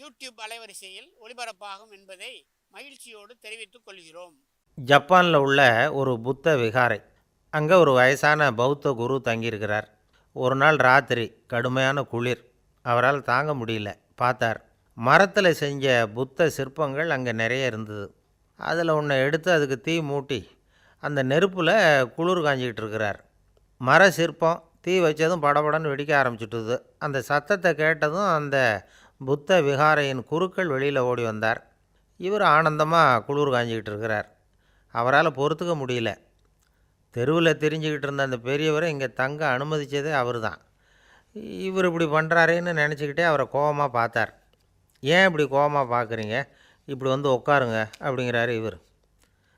YouTube அலைவரிசையில் ஒளிபரப்பாகும் என்பதை மகிழ்ச்சியோடு தெரிவித்துக் கொள்கிறோம். ஜப்பானில் உள்ள ஒரு புத்த விகாரை அங்கே ஒரு வயசான பௌத்த குரு தங்கியிருக்கிறார். ஒரு நாள் ராத்திரி கடுமையான குளிர். அவரால் தாங்க முடியல. பார்த்தார் மரத்தில் செஞ்ச புத்த சிற்பங்கள் அங்கே நிறைய இருந்தது. அதில் ஒன்றை எடுத்து அதுக்கு தீ மூட்டி அந்த நெருப்பில் குளிர் காஞ்சிக்கிட்டு இருக்கிறார். மர சிற்பம் தீ வச்சதும் படபடன்னு வெடிக்க ஆரம்பிச்சுட்டுது. அந்த சத்தத்தை கேட்டதும் அந்த புத்த விகாரையின் குருக்கள் வெளியில் ஓடி வந்தார். இவர் ஆனந்தமாக குளிர் காஞ்சிக்கிட்டு இருக்கிறார். அவரால் பொறுத்துக்க முடியல. தெருவில் தெரிஞ்சுக்கிட்டு இருந்த அந்த பெரியவரை இங்கே தங்க அனுமதித்ததே அவர் தான் இவர் இப்படி பண்ணுறாரேன்னு நினச்சிக்கிட்டே அவரை கோபமாக பார்த்தார். ஏன் இப்படி கோபமாக பார்க்குறீங்க? இப்படி வந்து உட்காருங்க அப்படிங்கிறாரு இவர்.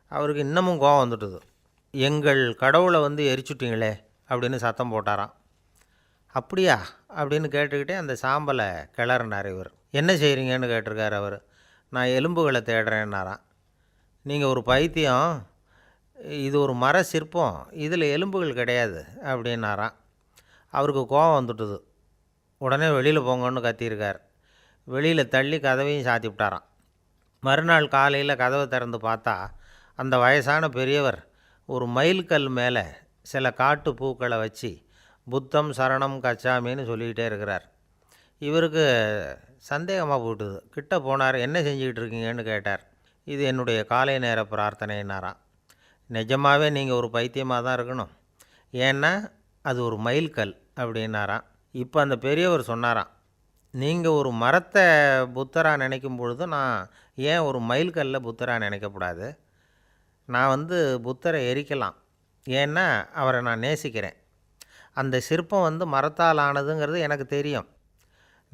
அவருக்கு இன்னமும் கோபம் வந்துட்டுது. எங்கள் கடவுளை வந்து எரிச்சுட்டிங்களே அப்படின்னு சத்தம் போட்டாராம். அப்படியா? அப்படின்னு கேட்டுக்கிட்டே அந்த சாம்பலை கிளறினார் இவர். என்ன செய்கிறீங்கன்னு கேட்டிருக்கார் அவர். நான் எலும்புகளை தேடுறேன்னாராம். நீங்கள் ஒரு பைத்தியம் இது ஒரு மர சிற்பம் இதில் எலும்புகள் கிடையாது அப்படின்னாராம். அவருக்கு கோபம் வந்துட்டுது. உடனே வெளியில் போங்கன்னு கத்தியிருக்கார். வெளியில் தள்ளி கதவையும் சாத்தி விட்டாராம். மறுநாள் காலையில் கதவை திறந்து பார்த்தா அந்த வயசான பெரியவர் ஒரு மைல்கல் மேலே சில காட்டு பூக்களை வச்சு புத்தம் சரணம் கச்சாமின்னு சொல்லிக்கிட்டே இருக்கிறார். இவருக்கு சந்தேகமாக போட்டுது. கிட்ட போனார் என்ன செஞ்சுக்கிட்டு இருக்கீங்கன்னு கேட்டார். இது என்னுடைய காலை நேர பிரார்த்தனைனாராம் நிஜமாகவே நீங்கள் ஒரு பைத்தியமாக தான் இருக்கணும். ஏன்னா அது ஒரு மைல்கல் அப்படின்னாராம். இப்போ அந்த பெரியவர் சொன்னாராம் நீங்கள் ஒரு மரத்தை புத்தராக நினைக்கும் பொழுது நான் ஏன் ஒரு மைல்கல்ல புத்தராக நினைக்கக்கூடாது? நான் வந்து புத்தரை எரிக்கலாம். ஏன்னா அவரை நான் நேசிக்கிறேன். அந்த சிற்பம் வந்து மரத்தால் ஆனதுங்கிறது எனக்கு தெரியும்.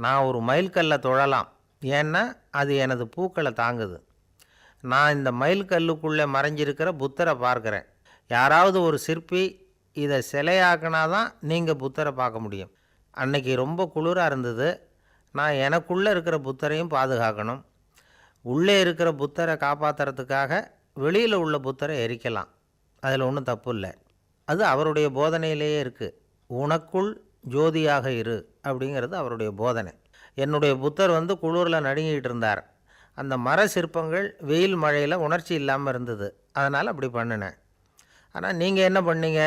நான் ஒரு மைல்கல்லை தொழலாம். ஏன்னா அது எனது பூக்களை தாங்குது. நான் இந்த மைல்கல்லுக்குள்ளே மறைஞ்சிருக்கிற புத்தரை பார்க்குறேன். யாராவது ஒரு சிற்பி இதை சிலையாக்கினா தான் நீங்கள் புத்தரை பார்க்க முடியும். அன்னைக்கு ரொம்ப குளிராக இருந்தது. நான் எனக்குள்ளே இருக்கிற புத்தரையும் பாதுகாக்கணும். உள்ளே இருக்கிற புத்தரை காப்பாற்றுறதுக்காக வெளியில் உள்ள புத்தரை எரிக்கலாம். அதில் ஒன்றும் தப்பு இல்லை. அது அவருடைய போதனையிலேயே இருக்குது உனக்குள் ஜோதியாக இரு அப்படிங்கிறது அவருடைய போதனை. என்னுடைய புத்தர் வந்து குளூரில் நடுங்கிட்டு இருந்தார். அந்த மர சிற்பங்கள் வெயில் மழையில் உணர்ச்சி இல்லாமல் இருந்தது. அதனால் அப்படி பண்ணினேன். ஆனால் நீங்கள் என்ன பண்ணீங்க?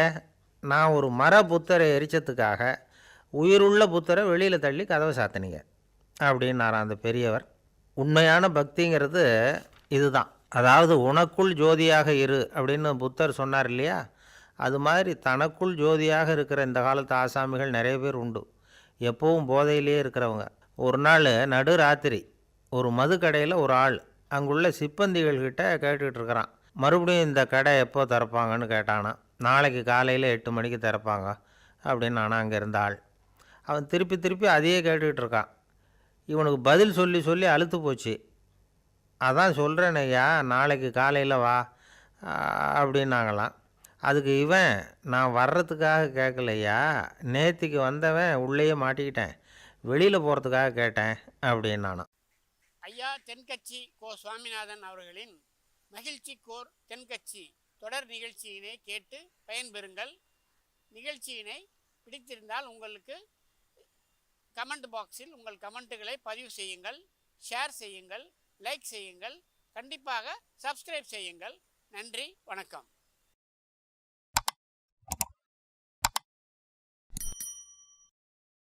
நான் ஒரு மர புத்தரை எரிச்சத்துக்காக உயிருள்ள புத்தரை வெளியில் தள்ளி கதவை சாத்தினீங்க அப்படின்னாராம் அந்த பெரியவர். உண்மையான பக்திங்கிறது இதுதான். அதாவது உனக்குள் ஜோதியாக இரு அப்படின்னு புத்தர் சொன்னார் இல்லையா? அது மாதிரி தனக்குள் ஜோதியாக இருக்கிற இந்த காலத்து ஆசாமிகள் நிறைய பேர் உண்டு. எப்போவும் போதையிலேயே இருக்கிறவங்க. ஒரு நாள் நடு ராத்திரி ஒரு மது கடையில் ஒரு ஆள் அங்குள்ள சிப்பந்திகள்கிட்ட கேட்டுக்கிட்டு இருக்கிறான். மறுபடியும் இந்த கடை எப்போ திறப்பாங்கன்னு கேட்டானா நாளைக்கு காலையில் எட்டு மணிக்கு திறப்பாங்க அப்படின்னு ஆனால் அங்கே இருந்த ஆள். அவன் திருப்பி திருப்பி அதையே கேட்டுக்கிட்டு இருக்கான். இவனுக்கு பதில் சொல்லி சொல்லி அழுத்து போச்சு. அதான் சொல்கிறேன் ஐயா நாளைக்கு காலையில் வா அப்படின்னாங்களாம். அதுக்கு இவன் நான் வர்றதுக்காக கேட்கலையா நேத்திக்கு வந்தவன் உள்ளேயே மாட்டிக்கிட்டேன். வெளியில் போகிறதுக்காக கேட்டேன் அப்படின்னானான் ஐயா தென்கட்சி கோ சுவாமிநாதன் அவர்களின் மகிழ்ச்சி கோர் தென்கட்சி தொடர் நிகழ்ச்சியினை கேட்டு பயன்பெறுங்கள். நிகழ்ச்சியினை பிடித்திருந்தால் உங்களுக்கு கமெண்ட் பாக்ஸில் உங்கள் கமெண்ட்டுகளை பதிவு செய்யுங்கள் ஷேர் செய்யுங்கள் லைக் செய்யுங்கள் கண்டிப்பாக சப்ஸ்கிரைப் செய்யுங்கள். நன்றி வணக்கம்.